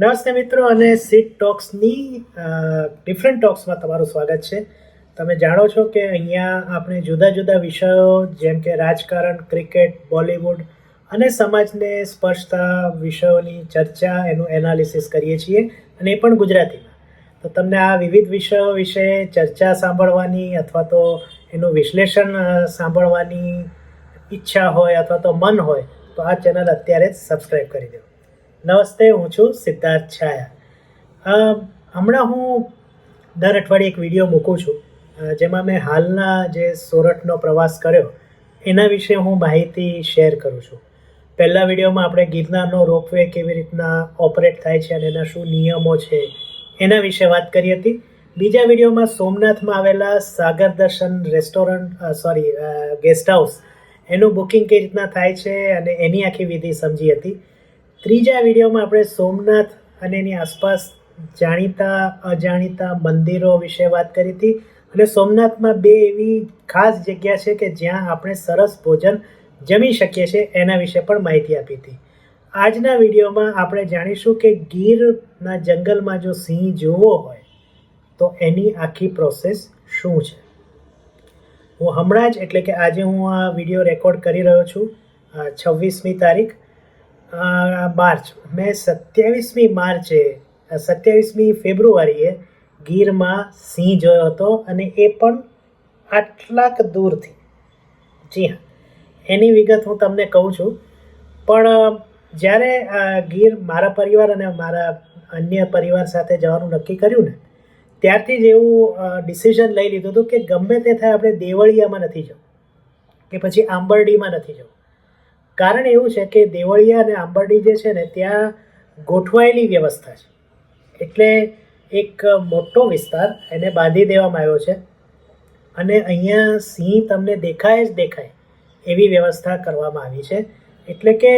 નમસ્તે મિત્રો અને સીટ ટોક્સની ડિફરન્ટ ટોક્સમાં તમારું સ્વાગત છે. તમે જાણો છો કે અહીંયા આપણે જુદા જુદા વિષયો, જેમ કે રાજકારણ, ક્રિકેટ, બોલિવૂડ અને સમાજને સ્પર્શતા વિષયોની ચર્ચા, એનું એનાલિસિસ કરીએ છીએ, અને એ પણ ગુજરાતીમાં. તો તમને આ વિવિધ વિષયો વિશે ચર્ચા સાંભળવાની અથવા તો એનું વિશ્લેષણ સાંભળવાની ઈચ્છા હોય અથવા તો મન હોય, તો આ ચેનલ અત્યારે જ સબસ્ક્રાઈબ કરી દો નમસ્તે, હું છું સિદ્ધાર્થ છાયા. હમણાં હું દર અઠવાડિયે એક વીડિયો મૂકું છું જેમાં મેં હાલના જે સોરઠનો પ્રવાસ કર્યો, એના વિશે હું માહિતી શેર કરું છું. પહેલા વિડીયોમાં આપણે ગિરનારનો રોપવે કેવી રીતના ઓપરેટ થાય છે અને એના શું નિયમો છે, એના વિશે વાત કરી હતી. બીજા વિડીયોમાં સોમનાથમાં આવેલા Sagar Darshan restaurant sorry guest house, એનું બુકિંગ કેવી રીતના થાય છે અને એની આખી વિધિ સમજી હતી. ત્રીજા વિડીયોમાં આપણે સોમનાથ અને એની આસપાસ જાણીતા, અજાણીતા મંદિરો વિશે વાત કરી હતી. અને સોમનાથમાં બે એવી ખાસ જગ્યા છે કે જ્યાં આપણે સરસ ભોજન જમી શકીએ છીએ, એના વિશે પણ માહિતી આપી હતી. આજના વિડીયોમાં આપણે જાણીશું કે ગીરના જંગલમાં જો સિંહ જોવો હોય, તો એની આખી પ્રોસેસ શું છે? હું હમણાં જ, એટલે કે આજે હું આ વીડિયો રેકોર્ડ કરી રહ્યો છું છવ્વીસમી તારીખ માર્ચ. મેં સત્યાવીસમી માર્ચે સત્યાવીસમી ફેબ્રુઆરીએ ગીરમાં સિંહ જોયો હતો અને એ પણ આટલાક દૂરથી. જી હા. એની વિગત હું તમને કહું છું. પણ જ્યારે ગીર મારા પરિવાર અને મારા અન્ય પરિવાર સાથે જવાનું નક્કી કર્યું ને, ત્યારથી જ એવું ડિસિઝન લઈ લીધું હતું કે ગમે તે થાય આપણે દેવળિયામાં નથી જવું. કે પછી આંબરડીમાં નથી જવું. કારણ એવું છે કે દેવળિયા અને આંબરડી જે છે ને, ત્યાં ગોઠવાયેલી વ્યવસ્થા છે. એટલે એક મોટો વિસ્તાર એને બાંધી દેવામાં આવ્યો છે. અને અહીંયા સિંહ તમને દેખાય જ દેખાય એવી વ્યવસ્થા કરવામાં આવી છે. એટલે કે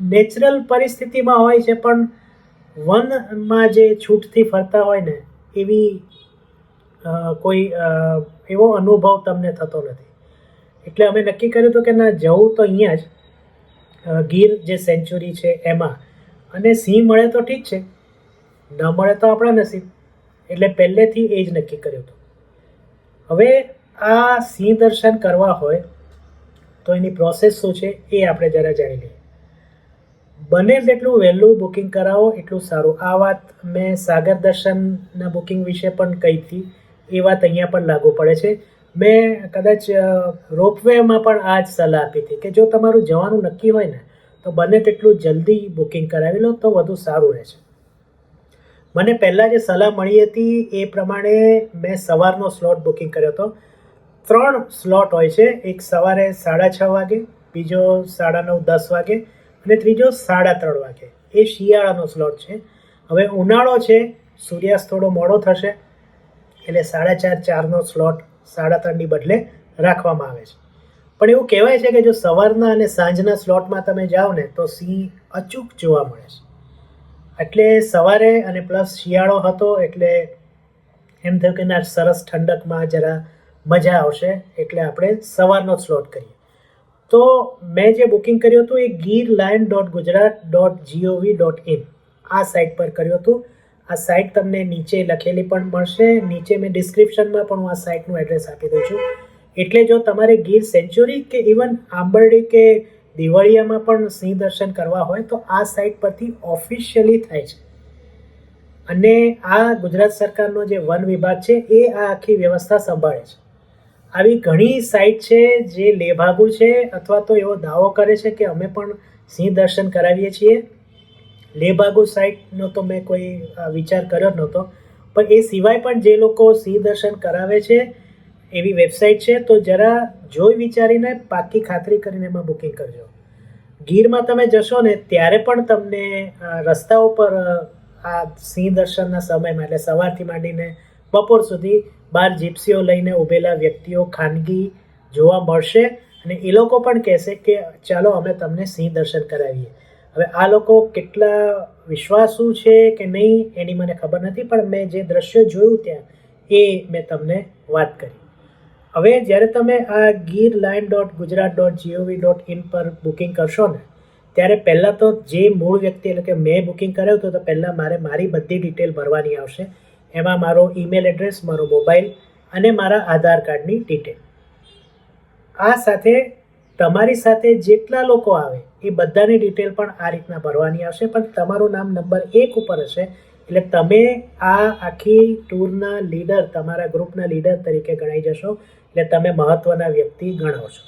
નેચરલ પરિસ્થિતિમાં હોય છે, પણ વનમાં જે છૂટથી ફરતા હોય ને, એવી કોઈ એવો અનુભવ તમને થતો નથી. એટલે અમે નક્કી કર્યું હતું કે ના, જવું તો અહીંયા જ ગીર જે સેન્ચુરી છે એમાં. અને સિંહ મળે તો ઠીક છે, ન મળે તો આપણા નસીબ. એટલે પહેલેથી એ જ નક્કી કર્યું હતું. હવે આ સિંહ દર્શન કરવા હોય, તો એની પ્રોસેસ શું છે એ આપણે જરા જાણી લઈએ. બને જેટલું વહેલું બુકિંગ કરાવો, એટલું સારું. આ વાત મેં સાગર દર્શનના બુકિંગ વિશે પણ કહી હતી. એ વાત અહીંયા પણ લાગુ પડે છે. મેં કદાચ રોપવેમાં પણ આ જ સલાહ આપી હતી કે જો તમારું જવાનું નક્કી હોય ને, તો બને તેટલું જલ્દી બુકિંગ કરાવી લો તો વધુ સારું રહેશે. મને પહેલાં જે સલાહ મળી હતી એ પ્રમાણે મેં સવારનો સ્લોટ બુકિંગ કર્યો હતો. ત્રણ સ્લોટ હોય છે, એક સવારે સાડા છ વાગે, બીજો સાડા નવ દસ વાગે અને ત્રીજો સાડા ત્રણ વાગે. એ શિયાળાનો સ્લોટ છે. હવે ઉનાળો છે, સૂર્યાસ્ત થોડો મોડો થશે, એટલે સાડા ચાર, ચારનો સ્લોટ સાડા ત્રણની બદલે રાખવામાં આવે છે. પણ એવું કહેવાય છે કે જો સવારના અને સાંજના સ્લોટમાં તમે જાઓ ને, તો સિંહ અચૂક જોવા મળે છે. એટલે સવારે અને પ્લસ શિયાળો હતો એટલે એમ થયું કે ના, સરસ ઠંડકમાં જરા મજા આવશે, એટલે આપણે સવારનો સ્લોટ કરીએ. તો મેં જે બુકિંગ કર્યું હતું એ Gir lion dot Gujarat dot G O V dot in આ સાઇટ પર કર્યું હતું. આ સાઇટ તમને નીચે લખેલી પણ મળશે. નીચે મેં ડિસ્ક્રિપ્શનમાં પણ હું આ સાઇટનું એડ્રેસ આપી દઉં છું. એટલે જો તમારે ગીર સેન્ચુરી કે ઇવન આંબરડી કે દિવાળીયામાં પણ સિંહ દર્શન કરવા હોય, તો આ સાઇટ પરથી ઓફિશિયલી થાય છે. અને આ ગુજરાત સરકારનો જે વન વિભાગ છે, એ આ આખી વ્યવસ્થા સંભાળે છે. આવી ઘણી સાઇટ છે જે લેભાગુ છે, અથવા તો એવો દાવો કરે છે કે અમે પણ સિંહ દર્શન કરાવીએ છીએ. લેભાગુ સાઇટનો તો મેં કોઈ વિચાર કર્યો નહોતો. પણ એ સિવાય પણ જે લોકો સિંહ દર્શન કરાવે છે, એવી વેબસાઇટ છે, તો જરા જોઈ વિચારીને પાકી ખાતરી કરીને એમાં બુકિંગ કરજો. ગીરમાં તમે જશો ને, ત્યારે પણ તમને રસ્તા ઉપર આ સિંહ દર્શનના સમયમાં, એટલે સવારથી માંડીને બપોર સુધી બહાર જીપ્સીઓ લઈને ઊભેલા વ્યક્તિઓ ખાનગી જોવા મળશે. અને એ લોકો પણ કહેશે કે, ચાલો, અમે તમને સિંહ દર્શન કરાવીએ. હવે આ લોકો કેટલા વિશ્વાસુ છે કે નહીં, એની મને ખબર નથી, પણ મેં જે દ્રશ્ય જોયું ત્યાં, એ મેં તમને વાત કરી. હવે જ્યારે તમે આ Gir lion dot Gujarat dot G O V dot in પર બુકિંગ કરશો ને, ત્યારે પહેલાં તો જે મૂળ વ્યક્તિ, એટલે કે મેં બુકિંગ કર્યું હતું, તો પહેલાં મારે મારી બધી ડિટેલ ભરવાની આવશે. એમાં મારો ઈમેલ એડ્રેસ મારો મોબાઈલ અને મારા આધાર કાર્ડની ડિટેલ આ સાથે તમારી સાથે જેટલા લોકો આવે એ બધાની ડિટેલ પણ આ રીતના ભરવાની આવશે. પણ તમારું નામ નંબર એક ઉપર હશે. એટલે તમે આ આખી ટૂરના લીડર તમારા ગ્રુપના લીડર તરીકે ગણાઈ જશો. એટલે તમે મહત્ત્વના વ્યક્તિ ગણાવો છો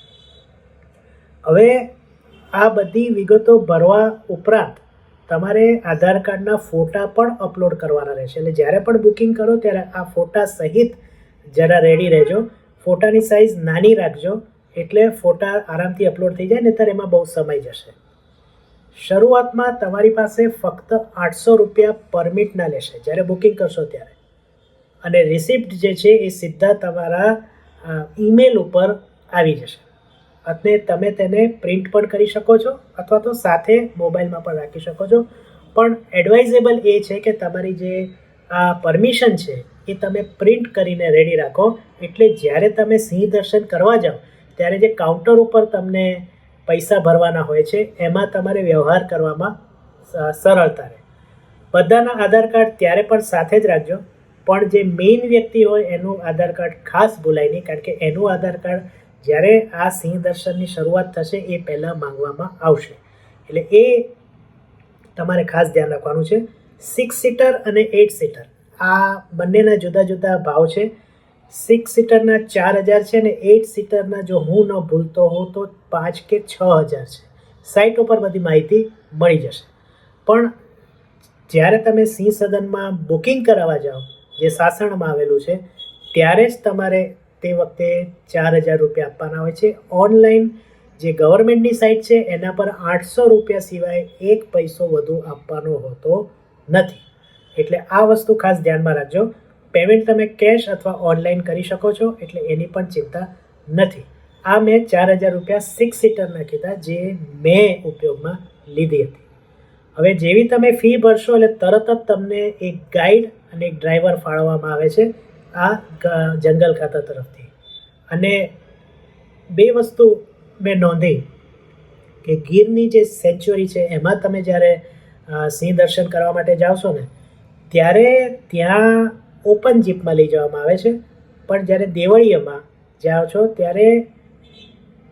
હવે આ બધી વિગતો ભરવા ઉપરાંત તમારે આધાર કાર્ડના ફોટા પણ અપલોડ કરવાના રહેશે. એટલે જ્યારે પણ બુકિંગ કરો ત્યારે આ ફોટા સહિત જરા રેડી રહેજો. ફોટાની સાઇઝ નાની રાખજો. એટલે ફોટા આરામથી અપલોડ થઈ જાય, નહીંતર એમાં બહુ સમય જશે. શરૂઆતમાં તમારી પાસે ફક્ત આઠસો રૂપિયા પરમિટના લેશે, જ્યારે બુકિંગ કરશો ત્યારે. અને રિસિપ્ટ જે છે એ સીધા તમારા ઈમેલ ઉપર આવી જશે. અને તમે તેને પ્રિન્ટ પણ કરી શકો છો, અથવા તો સાથે મોબાઈલમાં પણ રાખી શકો છો. પણ એડવાઇઝેબલ એ છે કે તમારી જે, આ પરમિશન છે એ તમે પ્રિન્ટ કરીને રેડી રાખો, એટલે જ્યારે તમે સિંહ દર્શન કરવા જાઓ ત્યારે જે કાઉન્ટર ઉપર તમને પૈસા ભરવાના હોય છે, એમાં તમારે વ્યવહાર કરવામાં સરળતા રહે. બધાના આધાર કાર્ડ ત્યારે પણ સાથે જ રાખજો, પણ જે મેઇન વ્યક્તિ હોય એનું આધાર કાર્ડ ખાસ ભૂલાય નહીં, કારણ કે એનું આધાર કાર્ડ જ્યારે આ સિંહ દર્શનની શરૂઆત થશે એ પહેલાં માંગવામાં આવશે. એટલે એ તમારે ખાસ ધ્યાન રાખવાનું છે. સિક્સ સીટર અને એટ સીટર આ બંનેના જુદા જુદા ભાવ છે. સિક્સ સીટરના ચાર હજાર છે ને એટ સીટરના જો હું ન ભૂલતો હોઉં તો પાંચ કે છ હજાર છે. સાઇટ ઉપર બધી માહિતી મળી જશે. પણ જ્યારે તમે સિંહ સદનમાં બુકિંગ કરાવવા જાઓ, જે સાસણમાં આવેલું છે, ત્યારે જ તમારે તે વખતે ચાર હજાર રૂપિયા આપવાના હોય છે. ઓનલાઈન જે ગવર્મેન્ટની સાઇટ છે, એના પર આઠસો રૂપિયા સિવાય એક પૈસો વધુ આપવાનો હોતો નથી. એટલે આ વસ્તુ ખાસ ધ્યાનમાં રાખજો. પેમેન્ટ તમે કેશ અથવા ઓનલાઈન કરી શકો છો, એટલે એની પણ ચિંતા નથી. આ મેં ચાર હજાર રૂપિયા સિક્સ સીટરના કીધા, જે મેં ઉપયોગમાં લીધી હતી. હવે જેવી તમે ફી ભરશો, એટલે તરત જ તમને એક ગાઈડ અને એક ડ્રાઈવર ફાળવવામાં આવે છે, આ જંગલ ખાતા તરફથી. અને બે વસ્તુ મેં નોંધી કે ગીરની જે સેન્ચ્યુરી છે, એમાં તમે જ્યારે સિંહ દર્શન કરવા માટે છો ને, ત્યારે ત્યાં ઓપન જીપમાં લઈ જવામાં આવે છે. પણ જ્યારે દેવળીયામાં જાઓ છો, ત્યારે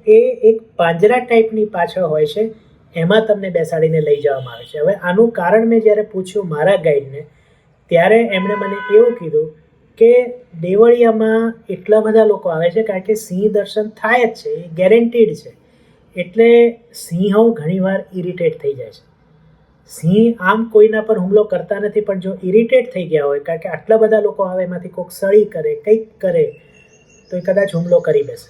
એ એક પાંજરા ટાઈપની પાછળ હોય છે. એમાં તમને બેસાડીને લઈ જવામાં આવે છે. હવે આનું કારણ મેં જ્યારે પૂછ્યું મારા ગાઈડને, ત્યારે એમણે મને એવું કીધું કે દેવળિયામાં એટલા બધા લોકો આવે છે, કારણ કે સિંહ દર્શન થાય જ છે, એ ગેરંટીડ છે. એટલે સિંહો ઘણીવાર ઇરિટેટ થઈ જાય છે. સિંહ આમ કોઈના પર હુમલો કરતા નથી, પણ જો ઇરિટેટ થઈ ગયા હોય, કારણ કે આટલા બધા લોકો આવે, એમાંથી કોઈક સળી કરે, કંઈક કરે, તો એ કદાચ હુમલો કરી બેસે.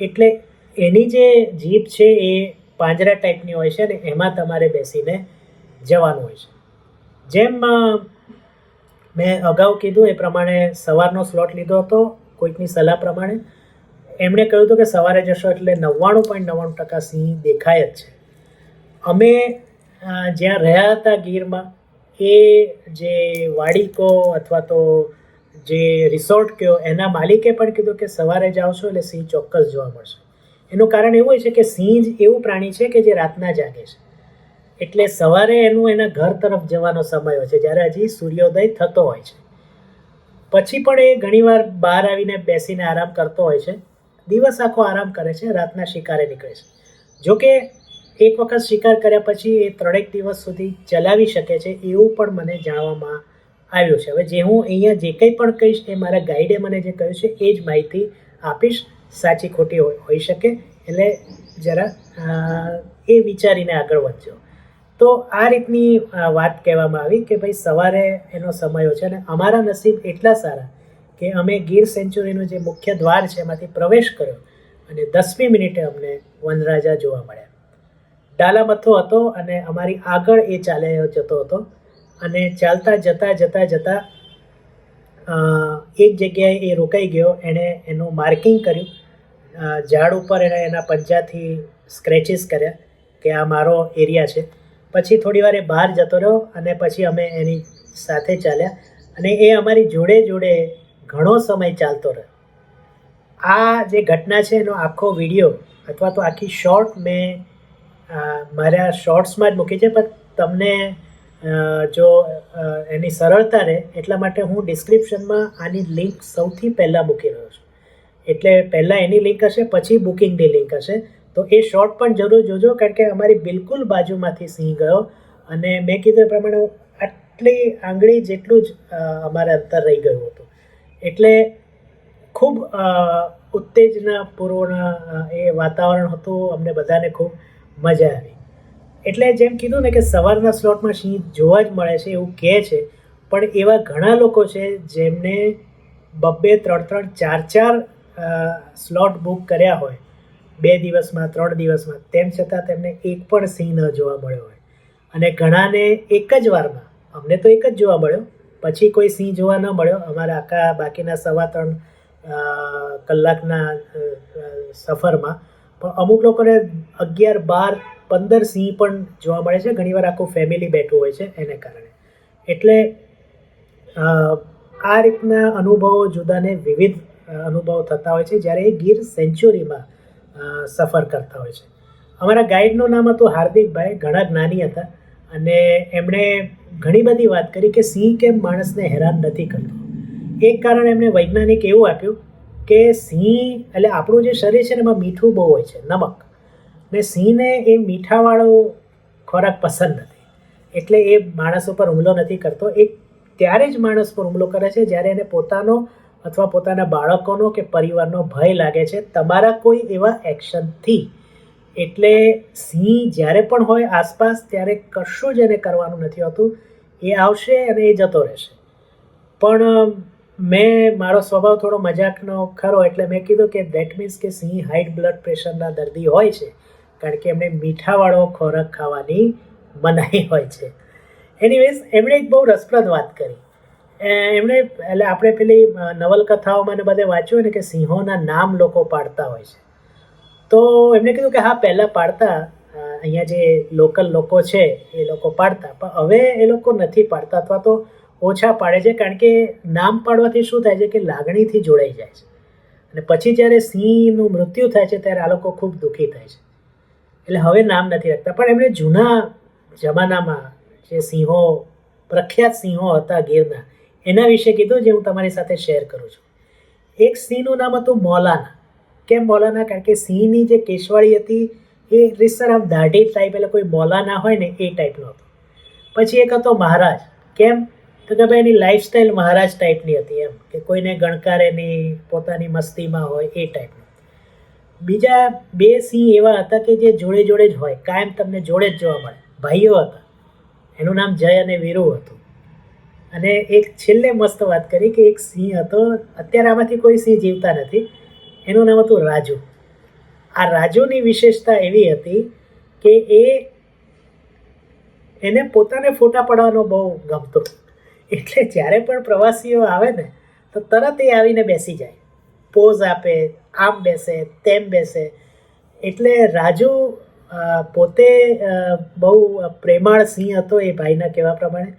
એટલે એની જે જીપ છે એ પાંજરા ટાઈપની હોય છે ને, એમાં તમારે બેસીને જવાનું હોય છે. જેમ મેં અગાઉ કીધું, એ પ્રમાણે સવારનો સ્લોટ લીધો હતો, કોઈકની સલાહ પ્રમાણે. એમણે કહ્યું હતું કે સવારે જશો એટલે નવ્વાણું પોઈન્ટ નવ્વાણું ટકા સિંહ દેખાય જ છે. અમે જ્યાં રહ્યા હતા ગીરમાં, એ જે વાડીકો અથવા તો જે રિસોર્ટ કયો, એના માલિકે પણ કીધું કે સવારે જાઓ છો એટલે સિંહ ચોક્કસ જોવા મળશે. એનું કારણ એવું છે કે સિંહ જ એવું પ્રાણી છે કે જે રાતના જાગે છે. એટલે સવારે એનું એના ઘર તરફ જવાનો સમય હોય છે, જ્યારે હજી સૂર્યોદય થતો હોય છે. પછી પણ એ ઘણીવાર બહાર આવીને બેસીને આરામ કરતો હોય છે. દિવસ આખો આરામ કરે છે, રાતના શિકારે નીકળે છે. જોકે એક વખત શિકાર કર્યા પછી એ ત્રણેક દિવસ સુધી ચલાવી શકે છે એવું પણ મને જાણવામાં આવ્યું છે. હવે જે હું અહીંયા જે કંઈ પણ કહીશ, એ મારા ગાઈડે મને જે કહ્યું છે, એ જ માહિતી આપીશ. સાચી ખોટી હોય હોઈ શકે. એટલે જરા એ વિચારીને આગળ વધજો. તો આ રીતની વાત કહેવામાં આવી કે ભાઈ સવારે એનો સમય છે અને અમારા નસીબ એટલા સારા કે અમે ગીર સેન્ચુરીનું જે મુખ્ય દ્વાર છે, એમાંથી પ્રવેશ કર્યો અને દસમી મિનિટે અમને વનરાજા જોવા મળ્યા. ડાલા મથો હતો અને અમારી આગળ એ ચાલે જતો હતો. અને ચાલતા જતા જતા જતા એક જગ્યાએ એ રોકાઈ ગયો. એણે એનું માર્કિંગ કર્યું. ઝાડ ઉપર એણે એના પંજાથી સ્ક્રેચિસ કર્યા કે આ મારો એરિયા છે. પછી થોડી વાર એ બહાર જતો રહ્યો અને પછી અમે એની સાથે ચાલ્યા. અને એ અમારી જોડે જોડે ઘણો સમય ચાલતો રહ્યો. આ જે ઘટના છે એનો આખો વીડિયો અથવા તો આખી શોર્ટ મેં મારા શોર્ટ્સમાં જ મૂકી છે, પણ તમને જો એની સરળતા રહે, એટલા માટે હું ડિસ્ક્રિપ્શનમાં આની લિંક સૌથી પહેલાં મૂકી રહ્યો છું. એટલે પહેલાં એની લિંક હશે, પછી બુકિંગની લિંક હશે. તો એ શોર્ટ પણ જરૂર જોજો, કારણ કે અમારી બિલકુલ બાજુમાંથી સિંહ ગયો. અને મેં કીધું એ પ્રમાણે હું આટલી આંગળી જેટલું જ અમારે અંતર રહી ગયું હતું. એટલે ખૂબ ઉત્તેજનાપૂર્ણ એ વાતાવરણ હતું અમને બધાને ખૂબ. મજા આવી. એટલે જેમ કીધું ને કે સવારના સ્લોટમાં સિંહ જોવા જ મળે છે એવું કહે છે, પણ એવા ઘણા લોકો છે જેમને બબ્બે ત્રણ ત્રણ ચાર ચાર સ્લોટ બુક કર્યા હોય, બે દિવસમાં, ત્રણ દિવસમાં, તેમ છતાં તેમને એક પણ સિંહ ન જોવા મળ્યો હોય. અને ઘણાને એક જ વારમાં, અમને તો એક જ જોવા મળ્યો, પછી કોઈ સિંહ જોવા ન મળ્યો, અમારા આખા બાકીના સવા ત્રણ કલાકના સફરમાં પણ અમુક લોકોને અગિયાર, બાર, પંદર સિંહ પણ જોવા મળે છે. ઘણીવાર આખું ફેમિલી બેઠું હોય છે એને કારણે. એટલે આ રીતના અનુભવો જુદાને વિવિધ અનુભવ થતા હોય છે જ્યારે એ ગીર સેન્ચુરીમાં સફર કરતા હોય છે. અમારા ગાઈડનું નામ હતું હાર્દિકભાઈ, ઘણા જ્ઞાની હતા અને એમણે ઘણી બધી વાત કરી કે સિંહ કેમ માણસને હેરાન નથી કરતો. એક કારણ એમણે વૈજ્ઞાનિક એવું આપ્યું કે સિંહ, એટલે આપણું જે શરીર છે ને એમાં મીઠું બહુ હોય છે, નમક. ને સિંહને એ મીઠાવાળો ખોરાક પસંદ નથી. એટલે એ માણસ ઉપર હુમલો નથી કરતો. એ ત્યારે જ માણસ પર હુમલો કરે છે જ્યારે એને પોતાનો અથવા પોતાના બાળકોનો કે પરિવારનો ભય લાગે છે. તમારા કોઈ એવા એક્શનથી એટલે સિંહ જ્યારે પણ હોય આસપાસ ત્યારે કશું જ એને કરવાનું નથી હોતું. એ આવશે અને એ જતો રહેશે. પણ મેં, મારો સ્વભાવ થોડો મજાકનો ખરો, એટલે મેં કીધું કે દેટ મીન્સ કે સિંહ હાઈ બ્લડ પ્રેશરના દર્દી હોય છે, કારણ કે એમને મીઠાવાળો ખોરાક ખાવાની મનાઈ હોય છે. એનીવેઝ એમણે એક બહુ રસપ્રદ વાત કરી. એમણે, એટલે આપણે પેલી નવલકથાઓમાં ને બધે વાંચ્યું ને કે સિંહોના નામ લોકો પાડતા હોય છે. તો એમણે કીધું કે હા, પહેલાં પાડતા અહીંયા જે લોકલ લોકો છે, એ લોકો પાડતા, પણ હવે એ લોકો નથી પાડતા અથવા તો ઓછા પાડે છે કારણ કે નામ પાડવાથી શું થાય છે કે લાગણીથી જોડાઈ જાય છે. અને પછી જ્યારે સિંહનું મૃત્યુ થાય છે ત્યારે આ લોકો ખૂબ દુઃખી થાય છે. એટલે હવે નામ નથી રાખતા. પણ એમણે જૂના જમાનામાં જે સિંહો, પ્રખ્યાત સિંહો હતા ગીરના એના વિશે કીધું જે હું તમારી સાથે શેર કરું છું. એક સિંહનું નામ હતું મોલાના. કેમ મોલાના? કારણ કે સિંહની જે કેશવાળી હતી એ રીતસર આમ દાઢી ટાઈપ એટલે કોઈ મોલાના હોય ને એ ટાઈપનો હતો. પછી એક હતો મહારાજ. કેમ? તો કે ભાઈ એની લાઈફસ્ટાઈલ મહારાજ ટાઈપની હતી એમ, કે કોઈને ગણકારે નહીં પોતાની મસ્તીમાં હોય એ ટાઈપનું બીજા બે સિંહ એવા હતા કે જે જોડે જોડે જ હોય, કાયમ તમને જોડે જ જોવા મળે. ભાઈઓ હતા. એનું નામ જય અને વીરુ હતું. અને એક છેલ્લે મસ્ત વાત કરી કે એક સિંહ હતો, અત્યારે આમાંથી કોઈ સિંહ જીવતા નથી. એનું નામ હતું રાજુ. આ રાજુની વિશેષતા એવી હતી કે એ એને પોતાને ફોટા પાડવાનો બહુ ગમતો એટલે જ્યારે પણ પ્રવાસીઓ આવે ને, તો તરત એ આવીને બેસી જાય. પોઝ આપે, આમ બેસે, તેમ બેસે. એટલે રાજુ પોતે બહુ પ્રેમાળ સિંહ હતો એ ભાઈના કહેવા પ્રમાણે.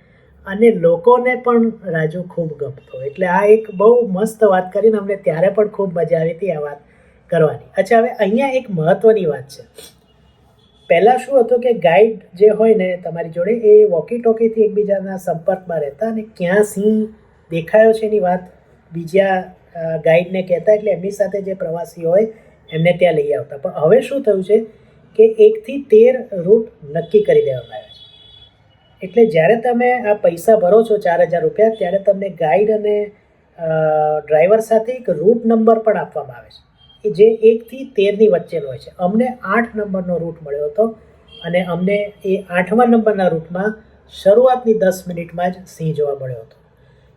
અને લોકોને પણ રાજુ ખૂબ ગમતો. એટલે આ એક બહુ મસ્ત વાત કરીને અમને ત્યારે પણ ખૂબ મજા આવી હતી આ વાત કરવાની. અચ્છા, હવે અહીંયા એક મહત્ત્વની વાત છે. પહેલાં શું હતું કે ગાઈડ જે હોય ને તમારી જોડે એ વોકી ટોકીથી એકબીજાના સંપર્કમાં રહેતા અને ક્યાં સિંહ દેખાયો છે એની વાત બીજા ગાઈડને કહેતા એટલે એમની સાથે જે પ્રવાસી હોય એમને ત્યાં લઈ આવતા. પણ હવે શું થયું છે કે એકથી તેર રૂટ નક્કી કરી દેવામાં આવ્યા છે. એટલે જ્યારે તમે આ પૈસા ભરો છો ચાર હજાર રૂપિયા, ત્યારે તમને ગાઈડ અને ડ્રાઈવર સાથે એક રૂટ નંબર પણ આપવામાં આવે છે. કે જે એકથી તેરની વચ્ચેનો હોય છે. અમને આઠ નંબરનો રૂટ મળ્યો હતો અને અમને એ આઠમા નંબરના રૂટમાં શરૂઆતની દસ મિનિટમાં જ સિંહ જોવા મળ્યો હતો.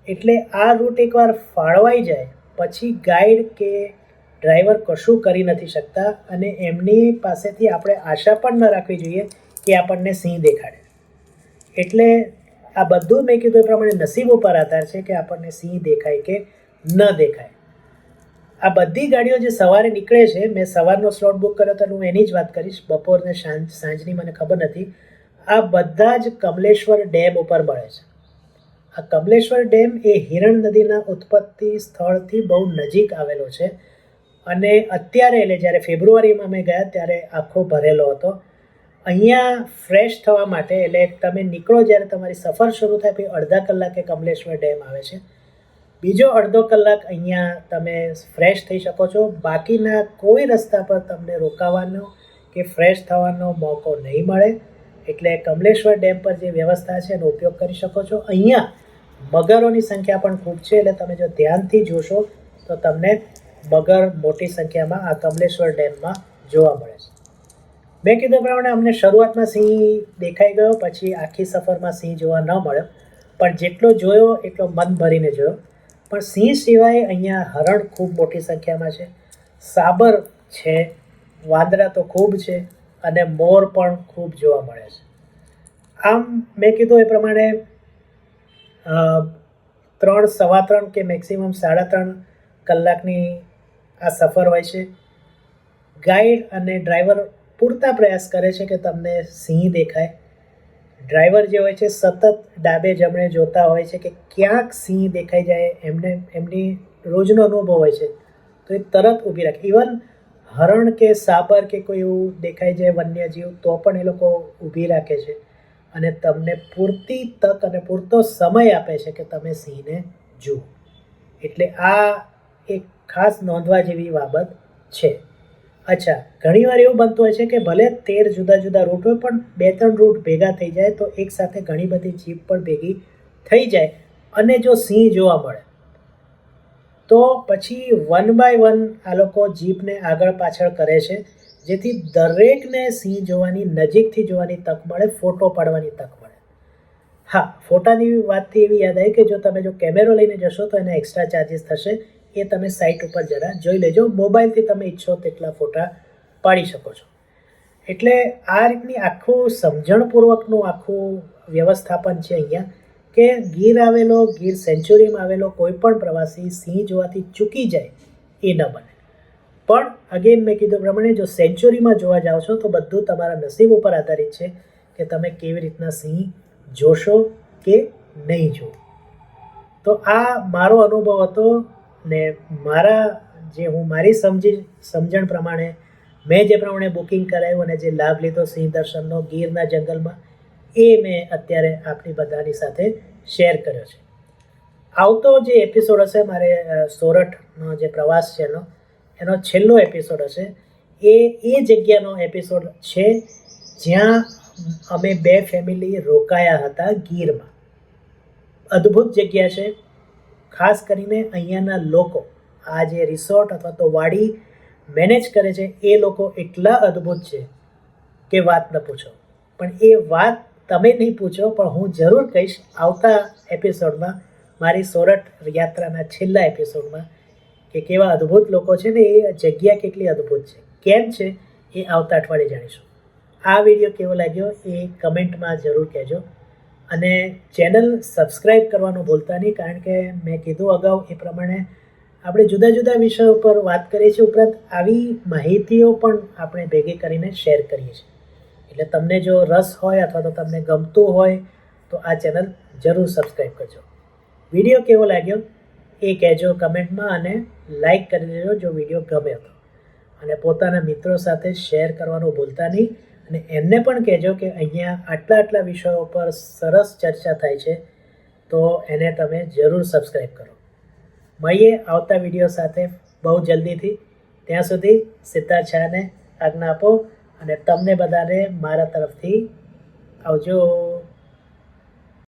એટલે આ રૂટ એકવાર ફાળવાઈ જાય, પછી ગાઈડ કે ડ્રાઈવર કશું કરી નથી શકતા અને એમની પાસેથી આપણે આશા પણ ન રાખવી જોઈએ કે આપણને સિંહ દેખાડે. એટલે આ બધું મેં કીધું એ પ્રમાણે નસીબ ઉપર આધાર છે કે આપણને સિંહ દેખાય કે ન દેખાય. આ બધી ગાડીઓ જે સવારે નીકળે છે, મેં સવારનો સ્લોટ બુક કર્યો તો હું એની જ વાત કરીશ. બપોરને સાંજ, સાંજની મને ખબર નથી. આ બધા જ કમલેશ્વર ડેમ ઉપર મળે છે. આ કમલેશ્વર ડેમ એ હિરણ નદીના ઉત્પત્તિ સ્થળથી બહુ નજીક આવેલો છે. અને અત્યારે એટલે જ્યારે ફેબ્રુઆરીમાં મેં ગયા ત્યારે આખો ભરેલો હતો. અહીંયા ફ્રેશ થવા માટે એટલે તમે નીકળો જ્યારે તમારી સફર શરૂ થાય, પછી અડધા કલાકે કમલેશ્વર ડેમ આવે છે. બીજો અડધો કલાક અહીંયા તમે ફ્રેશ થઈ શકો છો. બાકીના કોઈ રસ્તા પર તમને રોકાવાનો કે ફ્રેશ થવાનો મોકો નહીં મળે. એટલે કમલેશ્વર ડેમ પર જે વ્યવસ્થા છે એનો ઉપયોગ કરી શકો છો. અહીંયા મગરોની સંખ્યા પણ ખૂબ છે, એટલે તમે જો ધ્યાનથી જોશો તો તમને મગર મોટી સંખ્યામાં આ કમલેશ્વર ડેમમાં જોવા મળે છે. મેં કીધું પ્રમાણે અમને શરૂઆતમાં સિંહ દેખાઈ ગયો, પછી આખી સફરમાં સિંહ જોવા ન મળ્યો. પણ જેટલો જોયો એટલો મન ભરીને જોયો. પણ સિંહ સિવાય અહીંયા હરણ ખૂબ મોટી સંખ્યામાં છે. સાબર છે, વાંદરા તો ખૂબ છે અને મોર પણ ખૂબ જોવા મળે છે. આમ મેં કીધું એ પ્રમાણે ત્રણ, સવા ત્રણ કે મેક્સિમમ સાડા ત્રણ કલાકની આ સફર હોય છે. ગાઈડ અને ડ્રાઈવર પૂરતા પ્રયાસ કરે છે કે તમને સિંહ દેખાય. ડ્રાઈવર જે હોય છે, સતત ડાબે જમણે જોતા હોય છે કે ક્યાંક સિંહ દેખાઈ જાય, એમને, એમની રોજનો અનુભવ હોય છે. તો એ તરત ઊભી રાખે. ઇવન હરણ કે સાબર કે કોઈ એવું દેખાઈ જાય, વન્યજીવ, તો પણ એ લોકો ઊભી રાખે છે. અને તમને પૂરતી તક અને પૂરતો સમય આપે છે કે તમે સિંહને જુઓ. એટલે આ એક ખાસ નોંધવા જેવી બાબત છે. અચ્છા, ઘણીવાર એવું બનતું હોય છે કે ભલે તેર જુદા જુદા રૂટ હોય, પણ બે ત્રણ રૂટ ભેગા થઈ જાય તો એકસાથે ઘણી બધી જીપ પણ ભેગી થઈ જાય. અને જો સિંહ જોવા મળે, તો પછી વન બાય વન આ લોકો જીપને આગળ પાછળ કરે છે, જેથી દરેકને સિંહ જોવાની નજીકથી જોવાની તક મળે, ફોટો પાડવાની તક મળે. હા, ફોટાની વાતથી એવી યાદ આવી કે જો તમે જો કેમેરો લઈને જશો તો એના એક્સ્ટ્રા ચાર્જીસ થશે. એ તમે સાઇટ ઉપર જરા જોઈ લેજો. મોબાઈલથી તમે ઈચ્છો તેટલા ફોટા પાડી શકો છો. એટલે આ રીતની આખું સમજણપૂર્વકનું આખું વ્યવસ્થાપન છે અહીંયા કે ગીર આવેલો, ગીર સેન્ચુરીમાં આવેલો કોઈ પણ પ્રવાસી સિંહ જોવાથી ચૂકી જાય એ ન બને. પણ અગેન મેં કીધું પ્રમાણે જો સેન્ચુરીમાં જોવા જાઓ છો તો બધું તમારા નસીબ ઉપર આધારિત છે કે તમે કેવી રીતના સિંહ જોશો કે નહીં જો તો આ મારો અનુભવ હતો ને મારા જે હું મારી સમજી સમજણ પ્રમાણે મેં જે પ્રમાણે બુકિંગ કરાવ્યું અને જે લાભ લીધો સિંહ દર્શનનો ગીરના જંગલમાં, એ મેં અત્યારે આપની બધાની સાથે શેર કર્યો છે. આવતો જે એપિસોડ હશે મારે સોરઠનો જે પ્રવાસ છે એનો એનો છેલ્લો એપિસોડ હશે, એ એ જગ્યાનો એપિસોડ છે જ્યાં અમે બે ફેમિલી રોકાયા હતા ગીરમાં. અદ્ભુત જગ્યા છે. ખાસ કરીને અહીંયાના લોકો, આ જે રિસોર્ટ અથવા તો વાડી મેનેજ કરે છે, એ લોકો એટલા અદ્ભુત છે કે વાત ન પૂછો. પણ એ વાત તમે નહીં પૂછો, પણ હું જરૂર કહીશ, આવતા એપિસોડમાં મારી સોરઠ યાત્રાના છેલ્લા એપિસોડમાં કે કેવા અદ્ભુત લોકો છે ને, એ જગ્યા કેટલી અદ્ભુત છે, કેમ છે, એ આવતા અઠવાડિયે જાણીશું. આ વીડિયો કેવો લાગ્યો, એ કમેન્ટમાં જરૂર કહેજો. અને ચેનલ સબસ્ક્રાઈબ કરવાનું ભૂલતા નહીં, કારણ કે મેં કીધું અગાઉ એ પ્રમાણે આપણે જુદા જુદા વિષયો પર વાત કરીએ છીએ. ઉપરાંત આવી માહિતીઓ પણ આપણે ભેગી કરીને શેર કરીએ છીએ. એટલે તમને જો રસ હોય અથવા તો તમને ગમતું હોય, તો આ ચેનલ જરૂર સબસ્ક્રાઈબ કરજો. વીડિયો કેવો લાગ્યો એ કહેજો કમેન્ટમાં અને લાઈક કરી દેજો જો વીડિયો ગમે તો. અને પોતાના મિત્રો સાથે શેર કરવાનું ભૂલતા નહીં. અને એમને પણ કહેજો કે અહીંયા આટલા આટલા વિષયો પર સરસ ચર્ચા થાય છે, તો એને તમે જરૂર સબસ્ક્રાઈબ કરો. મળીએ આવતા વીડિયો સાથે બહુ જલ્દીથી. ત્યાં સુધી સિદ્ધાર્થ શાહને આજ્ઞા આપો અને તમને બધાને મારા તરફથી આવજો.